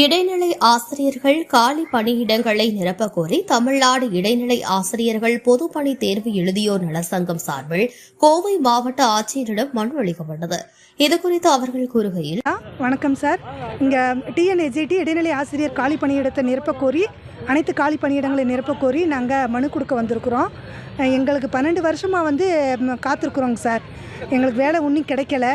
இடைநிலை ஆசிரியர்கள் காலி பணியிடங்களை நிரப்பக் கோரி தமிழ்நாடு இடைநிலை ஆசிரியர்கள் பொதுப்பணி தேர்வு எழுதியோர் நலசங்கம் சார்பில் கோவை மாவட்ட ஆட்சியரிடம் மனு அளிக்கப்பட்டது. இதுகுறித்து அவர்கள் கூறுகையில் வணக்கம் சார். இங்கே டிஎன்ஏஜிடி இடைநிலை ஆசிரியர் காலி பணியிடத்தை நிரப்பக்கோரி அனைத்து காலி பணியிடங்களை நிரப்பக்கோரி நாங்கள் மனு கொடுக்க வந்திருக்கிறோம். எங்களுக்கு பன்னெண்டு வருஷமாக வந்து காத்திருக்குறோங்க சார். எங்களுக்கு வேலை ஒன்றும் கிடைக்கல.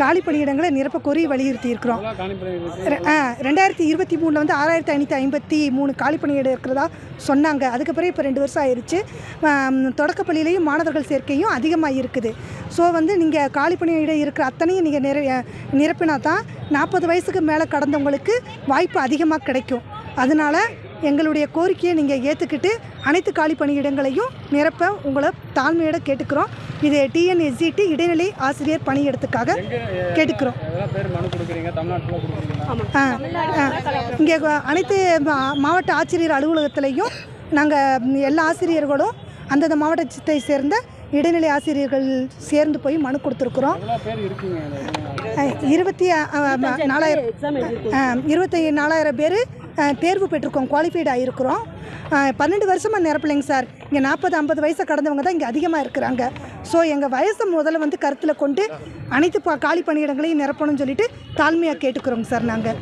காலி பணியிடங்களை நிரப்பக்கோரி வலியுறுத்தியிருக்கிறோம். வலியுறுத்தி இருக்கிறோம் ரெண்டாயிரத்தி இருபத்தி மூணில் வந்து ஆறாயிரத்தி ஐநூற்றி ஐம்பத்தி மூணு காலி பணியிடம் இருக்கிறதா சொன்னாங்க. அதுக்கப்புறம் இப்போ ரெண்டு வருஷம் ஆயிடுச்சு தொடக்கப்பள்ளியிலையும் மாணவர்கள் சேர்க்கையும் அதிகமாக இருக்குது. ஸோ வந்து நீங்கள் காலி பணியிடம் இருக்கிற அத்தனையும் நீங்கள் நிர நிரப்பினா தான் நாற்பது வயசுக்கு மேலே கடந்தவங்களுக்கு வாய்ப்பு அதிகமாக கிடைக்கும். அதனால் எங்களுடைய கோரிக்கையை நீங்கள் ஏற்றுக்கிட்டு அனைத்து காலி பணியிடங்களையும் நிரப்ப உங்களை தாழ்மையோட கேட்டுக்கிறோம். இது டிஎன்எஸ்ஜிடி இடைநிலை ஆசிரியர் பணியிடத்துக்காக கேட்டுக்கிறோம். இங்கே அனைத்து மாவட்ட ஆட்சியர் அலுவலகத்திலையும் நாங்கள் எல்லா ஆசிரியர்களும் அந்தந்த மாவட்டத்தை சேர்ந்த இடைநிலை ஆசிரியர்கள் சேர்ந்து போய் மனு கொடுத்துருக்குறோம். இருபத்தி நாலாயிரம் இருபத்தி நாலாயிரம் பேர் தேர்வு பெற்றிருக்கோம் குவாலிஃபைடு ஆகிருக்கிறோம் பன்னெண்டு வருஷமாக நிரப்பலைங்க சார். இங்கே நாற்பது ஐம்பது வயசை கடந்தவங்க தான் இங்கே அதிகமாக இருக்கிறாங்க. ஸோ எங்கள் வயசை முதல்ல வந்து கருத்தில் கொண்டு அனைத்து பா காலி பணியிடங்களையும் நிரப்பணும்னு சொல்லிட்டு தாழ்மையாக கேட்டுக்கிறோங்க சார் நாங்கள்